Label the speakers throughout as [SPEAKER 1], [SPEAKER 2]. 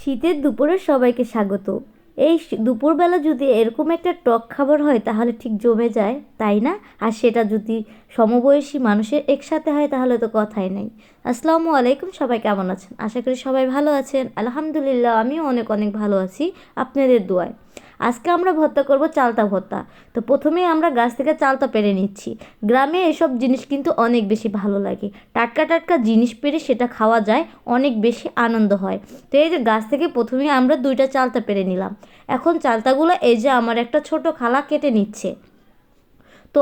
[SPEAKER 1] শীতের দুপুরে সবাইকে স্বাগত। এই দুপুরবেলা যদি এরকম একটা টক খাবার হয়, তাহলে ঠিক জমে যায়, তাই না? আর সেটা যদি সমবয়সী মানুষের একসাথে হয়, তাহলে তো কথাই নেই। আসসালামু আলাইকুম, সবাই কেমন আছেন? আশা করি সবাই ভালো আছেন। আলহামদুলিল্লাহ, আমিও অনেক অনেক ভালো আছি। আপনাদের দোয়ায়। আজকে আমরা ভর্তা করব চালতা ভর্তা। তো প্রথমেই আমরা গাছ থেকে চালতা পেরে নিচ্ছি। গ্রামে এসব জিনিস কিন্তু অনেক বেশি ভালো লাগে। টাটকা টাটকা জিনিস পেরে সেটা খাওয়া যায়, অনেক বেশি আনন্দ হয়। তো এই যে গাছ থেকে প্রথমেই আমরা দুইটা চালতা পেরে নিলাম। এখন চালতাগুলো এই যে আমার একটা ছোট খালা কেটে নিচ্ছে। তো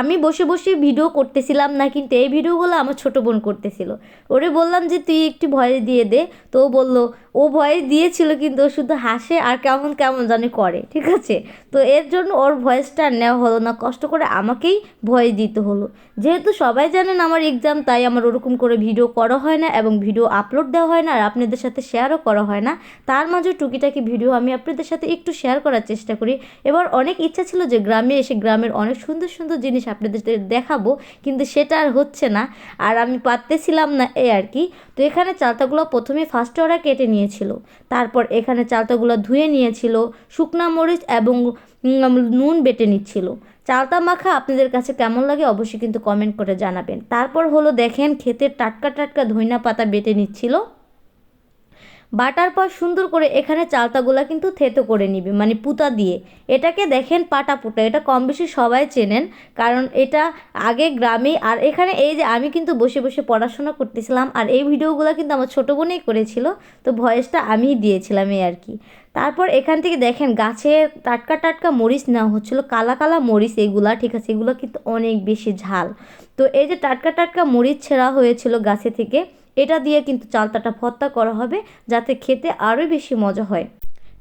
[SPEAKER 1] আমি বসে বসে ভিডিও করতেছিলাম না, কিন্তু এই ভিডিওগুলো আমার ছোট বোন করতেছিল। ওরে বললাম যে, তুই একটু ভয় দিয়ে দে। তো ও বলল ও ভয়েস দিয়েছিল কিন্তু ও শুধু হাসে আর কেমন কেমন জানি করে, ঠিক আছে? তো এর জন্য ওর ভয়েসটা আর নেওয়া হলো না, কষ্ট করে আমাকেই ভয়েস দিতে হলো। যেহেতু সবাই জানেন আমার এক্সাম তাই আমার ওরকম করে ভিডিও করা হয় না এবং ভিডিও আপলোড দেওয়া হয় না আর আপনাদের সাথে শেয়ারও করা হয় না। তার মাঝে টুকিটাকি ভিডিও আমি আপনাদের সাথে একটু শেয়ার করার চেষ্টা করি। এবার অনেক ইচ্ছা ছিল যে গ্রামে এসে গ্রামের অনেক সুন্দর সুন্দর জিনিস আপনাদের দেখাবো, কিন্তু সেটা আর হচ্ছে না। আর আমি পারতেছিলাম না এই আর কি। তো এখানে চালতাগুলো প্রথমে ফার্স্টে ওরা কেটে নিয়েছিল। তারপর এখানে চালতাগুলো ধুয়ে নিয়েছিল, শুকনা মরিচ এবং নুন বেটে নিচ্ছিল। চালতা মাখা আপনাদের কাছে কেমন লাগে অবশ্যই কিন্তু কমেন্ট করে জানাবেন। তারপর হলো দেখেন, ক্ষেতের টাটকা টাটকা ধইনা পাতা বেটে নিচ্ছিল। বাটার পর সুন্দর করে এখানে চালতাগুলা কিন্তু থেতো করে নিবে মানে পুতা দিয়ে। এটাকে দেখেন পাটা পুটা, এটা কম বেশি সবাই চেনেন, কারণ এটা আগে গ্রামে, আর এখানে এই যে আমি কিন্তু বসে বসে পড়াশোনা করতেছিলাম, আর এই ভিডিওগুলো কিন্তু আমার ছোটো বোনেই করেছিল, তো ভয়েসটা আমিই দিয়েছিলাম এই আর কি। তারপর এখান থেকে দেখেন গাছে টাটকা টাটকা মরিচ নেওয়া হচ্ছিল, কালা কালা মরিচ এগুলা, ঠিক আছে, এগুলো কিন্তু অনেক বেশি ঝাল। তো এই যে টাটকা টাটকা মরিচ ছেঁড়া হয়েছিল গাছে থেকে এটা দিয়ে কিন্তু চালতাটা ভর্তা করা হবে যাতে খেতে আরও বেশি মজা হয়।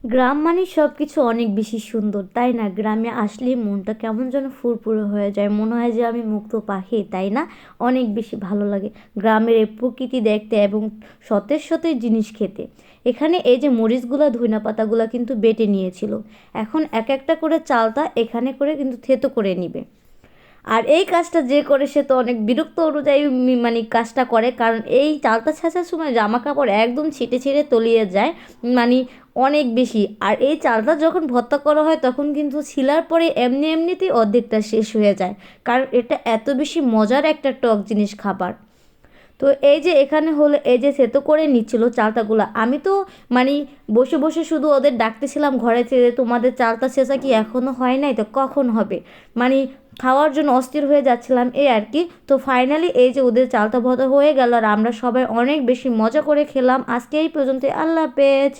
[SPEAKER 1] গ্রাম মানে সব কিছু অনেক বেশি সুন্দর, তাই না? গ্রামে আসলেই মনটা কেমন যেন ফুরফুরে হয়ে যায়। মনে হয় যে আমি মুক্ত পাখি, তাই না? অনেক বেশি ভালো লাগে গ্রামের এই প্রকৃতি দেখতে এবং সতেজ সতেজ জিনিস খেতে। এখানে এই যে মরিচগুলো ধইনা পাতাগুলো কিন্তু বেটে নিয়েছিল। এখন এক একটা করে চালতা এখানে করে কিন্তু থেতো করে নিবে। আর এই কাজটা যে করে সে তো অনেক বিরক্ত অনুযায়ী মানে কাজটা করে, কারণ এই চালতা ছাঁচার সময় জামা কাপড় একদম ছিটে ছিঁড়ে তলিয়ে যায় মানে অনেক বেশি। আর এই চালটা যখন ভর্তা করা হয়, তখন কিন্তু ছিলার পরে এমনি এমনিতেই অর্ধেকটা শেষ হয়ে যায়, কারণ এটা এত বেশি মজার একটা টক জিনিস খাবার। তো এই যে এখানে হলো, এই যে সেতো করে নিচ্ছিল চালতাগুলো। আমি তো মানে বসে বসে শুধু ওদের ডাকতেছিলাম ঘরে থেকে তোমাদের চালতা শেষা কি এখনও হয় নাই? তো কখন হবে? মানে খাওয়ার জন্য অস্থির হয়ে যাচ্ছিলাম এই আর কি। তো ফাইনালি এই যে ওদের চালতা ভত হয়ে গেল আর আমরা সবাই অনেক বেশি মজা করে খেলাম। আজকে এই পর্যন্ত আল্লাহ হাফেজ।